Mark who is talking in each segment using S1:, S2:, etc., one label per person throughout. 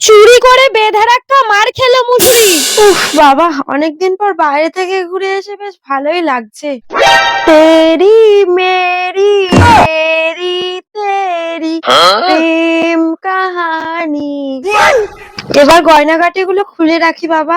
S1: চুরি করে বেঁধে রাখা মার খেলো মুসুরি উফ বাবা অনেকদিন পর বাইরে থেকে ঘুরে এসে বেশ ভালোই লাগছে। তেরি মেরি মেরি তেরি প্রেম কাহানি। এবার গয়নাগাটি গুলো খুলে রাখি বাবা।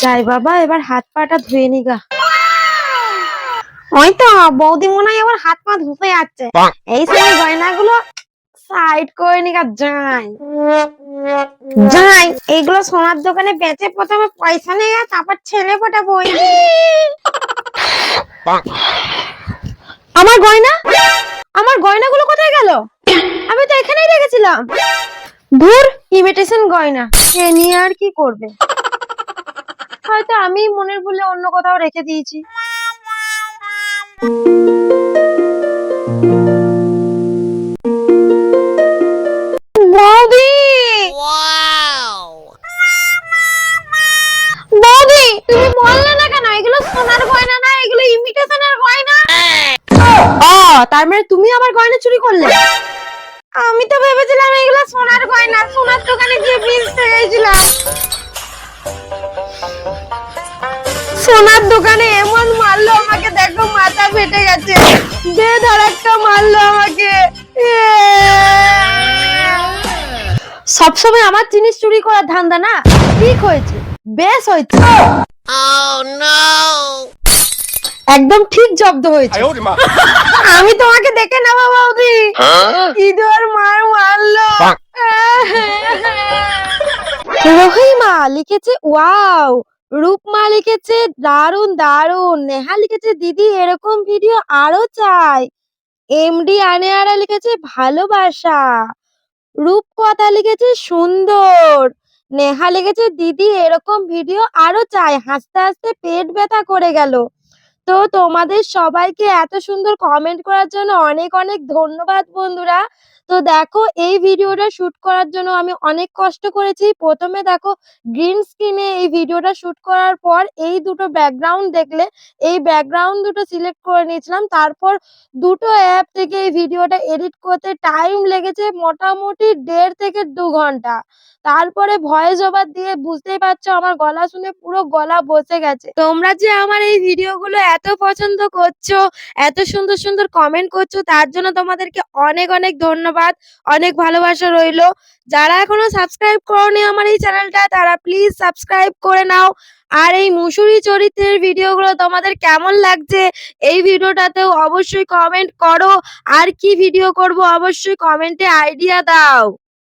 S1: যাই বাবা এবার হাত পাটা ধুয়ে নিগা ওই তো বৌদি মনে হয় আবার হাত পা ধুতে যাচ্ছে। এই সময় গয়নাগুলো সাইড করে নিগা যাই। যাই এইগুলো সোনার দোকানে বেচে প্রথমে পয়সা নিয়ে তারপর ছেলে পটাবো আমার গয়না? আমার গয়নাগুলো কোথায় গেল? আমি তো এখানেই রেখেছিলাম। ধুর ইমিটেশন গয়না। সে নিয়ে আর কি করবে? হয়তো আমি মনের ভুলে অন্য কোথাও রেখে দিয়েছি। না এগুলো ইমিটেশনের গয়না ও তার মানে তুমি আমার গয়না চুরি করলে? আমি তো ভেবেছিলাম এগুলো সোনার গয়না সোনার দোকানে গিয়ে বেচতে গেছিলাম। সোনার দোকানে এমন মারলো আমাকে দেখো মাথা ফেটে গেছে। বেধর একটা মারলো আমাকে। সবসময় আমার জিনিস চুরি করার ধান্দা না? ঠিক হয়েছে। বেশ হয়েছে। একদম ঠিক জব্দ হয়েছে। আমি তোমাকে দেখে না বাবাউদি হ্যাঁ? ইঁদুর মার মারলো। রহিমা লিখেছে ওয়াও রূপমা লিখেছে দারুণ দারুণ নেহা লিখেছে দিদি এরকম ভিডিও আরও চাই। এমডি আনেয়ারা লিখেছে ভালোবাসা। রূপ কথা লিখেছে সুন্দর। নেহা লিখেছে দিদি এরকম ভিডিও আরও চাই। হাসতে হাসতে পেট ব্যথা করে গেল। তো তোমাদের সবাইকে এত সুন্দর কমেন্ট করার জন্য অনেক অনেক ধন্যবাদ বন্ধুরা। তো দেখো, এই ভিডিওটা শুট করার জন্য আমি অনেক কষ্ট করেছি। প্রথমে দেখো গ্রিন স্ক্রিনে এই ভিডিওটা শুট করার পর এই দুটো ব্যাকগ্রাউন্ড দেখলে, এই ব্যাকগ্রাউন্ড দুটো সিলেক্ট করে নিয়েছিলাম। তারপর দুটো অ্যাপ থেকে এই ভিডিওটা এডিট করতে টাইম লেগেছে মোটামুটি দেড় থেকে দু ঘণ্টা। তারপরে ভয়েস ওভার দিয়ে বুঝতেই পারছ, আমার গলা শুনে পুরো গলা বসে গেছে। তোমরা যে আমার এই ভিডিওগুলো এত পছন্দ করছ, এত সুন্দর সুন্দর কমেন্ট করছ, তার জন্য তোমাদেরকে অনেক অনেক ধন্যবাদ, অনেক ভালোবাসা রইল। যারা এখনও সাবস্ক্রাইব করোনি আমার এই চ্যানেলটা তারা প্লিজ সাবস্ক্রাইব করে নাও। আর এই মুসুরি চরিত্রের ভিডিওগুলো তোমাদের কেমন লাগছে, এই ভিডিওটাতেও অবশ্যই কমেন্ট করো। আর কি ভিডিও করব, অবশ্যই কমেন্টে আইডিয়া দাও।